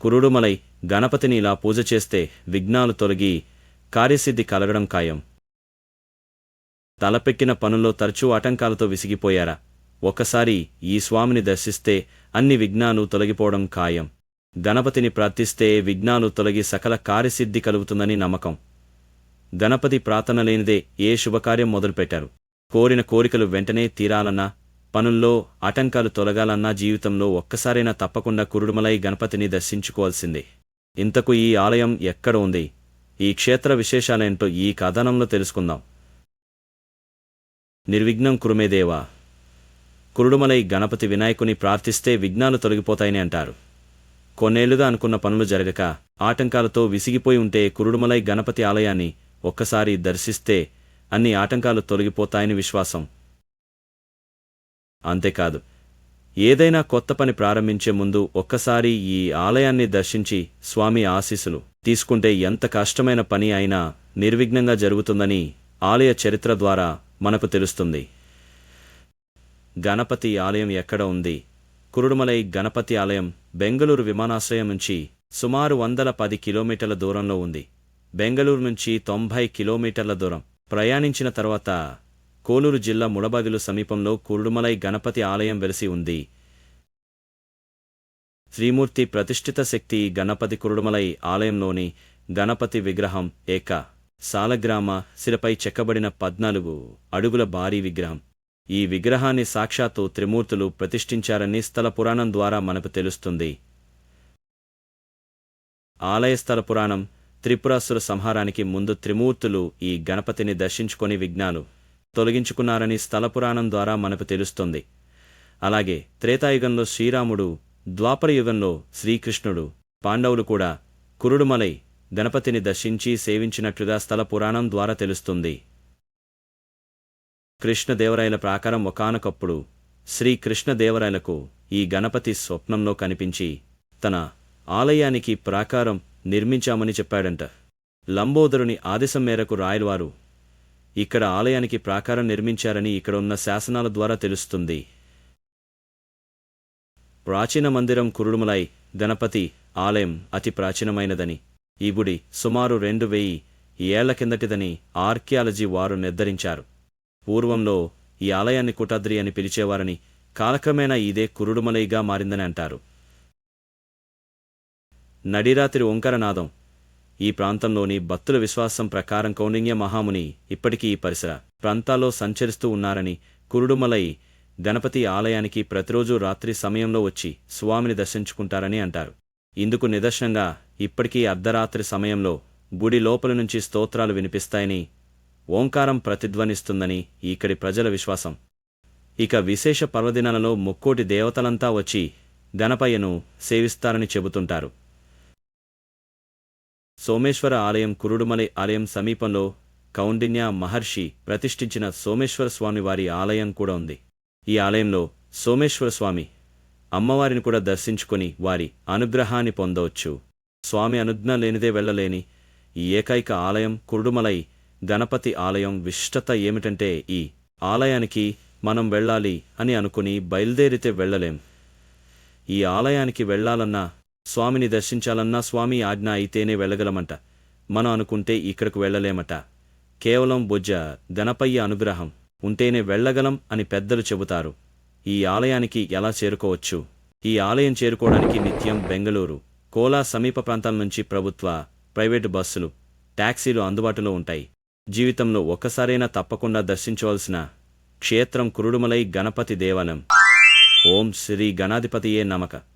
కురుడుమలై గణపతిని ఇలా పూజ చేస్తే విఘ్నాలు తొలగి కార్యసిద్ధి కలగడం ఖాయం. తలపెక్కిన పనుల్లో తరచూ ఆటంకాలతో విసిగిపోయారా? ఒక్కసారి ఈ స్వామిని దర్శిస్తే అన్ని విఘ్నాలు తొలగిపోవడం ఖాయం. గణపతిని ప్రార్థిస్తే విఘ్నాలు తొలగి సకల కార్యసిద్ధి కలుగుతుందని నమ్మకం. గణపతి ప్రార్థన లేనిదే ఏ శుభకార్యం మొదలుపెట్టారు? కోరిన కోరికలు వెంటనే తీరాలన్నా పనుల్లో ఆటంకాలు తొలగాలన్నా జీవితంలో ఒక్కసారైనా తప్పకుండా కురుడుమలై గణపతిని దర్శించుకోవాల్సిందే. ఇంతకు ఈ ఆలయం ఎక్కడ ఉంది? ఈ క్షేత్ర విశేషాలేంటో ఈ కథనంలో తెలుసుకుందాం. నిర్విఘ్నం కురుమేదేవా! కురుడుమలై గణపతి వినాయకుని ప్రార్థిస్తే విఘ్నాలు తొలగిపోతాయని అంటారు. కొన్నేళ్ళుగా అనుకున్న పనులు జరగక ఆటంకాలతో విసిగిపోయి ఉంటే కురుడుమలై గణపతి ఆలయాన్ని ఒక్కసారి దర్శిస్తే అన్ని ఆటంకాలు తొలగిపోతాయని విశ్వాసం. అంతేకాదు ఏదైనా కొత్త పని ప్రారంభించే ముందు ఒక్కసారి ఈ ఆలయాన్ని దర్శించి స్వామి ఆశీస్సులు తీసుకుంటే ఎంత కష్టమైన పని అయినా నిర్విఘ్నంగా జరుగుతుందని ఆలయ చరిత్ర ద్వారా మనకు తెలుస్తుంది. గణపతి ఆలయం ఎక్కడ ఉంది? కురుడుమలై గణపతి ఆలయం బెంగళూరు విమానాశ్రయం నుంచి సుమారు వందల పది కిలోమీటర్ల దూరంలో ఉంది. బెంగళూరు నుంచి తొంభై కిలోమీటర్ల దూరం. ప్రయాణించిన తర్వాత కోలూరు జిల్లా ముడబగిలు సమీపంలో కురుడుమలై గణపతి ఆలయం వెలిసి ఉంది. శ్రీమూర్తి ప్రతిష్ఠిత శక్తి గణపతి కురుడుమలై ఆలయంలోని గణపతి విగ్రహం ఏక. సాలగ్రామ శిలపై చెక్కబడిన పద్నాలుగు అడుగుల భారీ విగ్రహం. ఈ విగ్రహాన్ని సాక్షాత్తు త్రిమూర్తులు ప్రతిష్ఠించారని స్థల పురాణం ద్వారా మనకు తెలుస్తుంది. ఆలయ స్థల పురాణం త్రిపురాసుర సంహారానికి ముందు త్రిమూర్తులు ఈ గణపతిని దర్శించుకొని విఘ్నాలు తొలగించుకున్నారని స్థల పురాణం ద్వారా మనకు తెలుస్తుంది. అలాగే త్రేతాయుగంలో శ్రీరాముడు ద్వాపరయుగంలో శ్రీకృష్ణుడు పాండవులు కూడా కురుడుమలై గణపతిని దర్శించి సేవించినట్లుగా స్థల పురాణం ద్వారా తెలుస్తుంది. కృష్ణదేవరాయల ప్రాకారం ఒకానొకప్పుడు శ్రీకృష్ణదేవరాయలకు ఈ గణపతి స్వప్నంలో కనిపించి తన ఆలయానికి ప్రాకారం నిర్మించామని చెప్పాడంట. లంబోదరుని ఆదేశం మేరకు రాయలవారు ఇక్కడ ఆలయానికి ప్రాకారం నిర్మించారని ఇక్కడ ఉన్న శాసనాల ద్వారా తెలుస్తుంది. ప్రాచీన మందిరం కురుడుమలై గణపతి ఆలయం అతి ప్రాచీనమైనదని. ఈ గుడి సుమారు రెండు వెయ్యి ఏళ్ళ కిందటిదని ఆర్కియాలజీ వారు నిర్ధరించారు. పూర్వంలో ఈ ఆలయాన్ని కుటాద్రి అని పిలిచేవారని కాలక్రమేణా ఇదే కురుడుమలైగా మారిందని అంటారు. నడిరాత్రి ఓంకరనాదం ఈ ప్రాంతంలోని భక్తుల విశ్వాసం ప్రకారం కౌండిన్య మహాముని ఇప్పటికీ ఈ పరిసర ప్రాంతాల్లో సంచరిస్తూ ఉన్నారని కురుడుమలై గణపతి ఆలయానికి ప్రతిరోజు రాత్రి సమయంలో వచ్చి స్వామిని దర్శించుకుంటారని అంటారు. ఇందుకు నిదర్శనంగా ఇప్పటికీ అర్ధరాత్రి సమయంలో గుడి లోపల నుంచి స్తోత్రాలు వినిపిస్తాయని ఓంకారం ప్రతిధ్వనిస్తుందని ఇక్కడి ప్రజల విశ్వాసం. ఇక విశేష పర్వదినాలలో ముక్కోటి దేవతలంతా వచ్చి గణపయ్యను సేవిస్తారని చెబుతుంటారు. సోమేశ్వర ఆలయం కురుడుమలై ఆలయం సమీపంలో కౌండిన్య మహర్షి ప్రతిష్ఠించిన సోమేశ్వర స్వామి వారి ఆలయం కూడా ఉంది. ఈ ఆలయంలో సోమేశ్వర స్వామి అమ్మవారిని కూడా దర్శించుకొని వారి అనుగ్రహాన్ని పొందవచ్చు. స్వామి అనుజ్ఞ లేనిదే వెళ్ళలేని ఈ ఏకైక ఆలయం కురుడుమలై గణపతి ఆలయం విశిష్టత ఏమిటంటే ఈ ఆలయానికి మనం వెళ్ళాలి అని అనుకుని బయలుదేరితే వెళ్ళలేం. ఈ ఆలయానికి వెళ్ళాలన్నా స్వామిని దర్శించాలన్నా స్వామి ఆజ్ఞ అయితేనే వెళ్ళగలమంట. మనం అనుకుంటే ఇక్కడకు వెళ్ళలేమట. కేవలం బొజ్జ గణపయ్య అనుగ్రహం ఉంటేనే వెళ్ళగలం అని పెద్దలు చెబుతారు. ఈ ఆలయానికి ఎలా చేరుకోవచ్చు? ఈ ఆలయం చేరుకోవడానికి నిత్యం బెంగళూరు కోలా సమీప ప్రాంతాల నుంచి ప్రభుత్వ ప్రైవేటు బస్సులు టాక్సీలు అందుబాటులో ఉంటాయి. జీవితంలో ఒక్కసారైనా తప్పకుండా దర్శించవలసిన క్షేత్రం కురుడుమలై గణపతి దేవాలయం. ఓం శ్రీ గణాధిపతియే నమక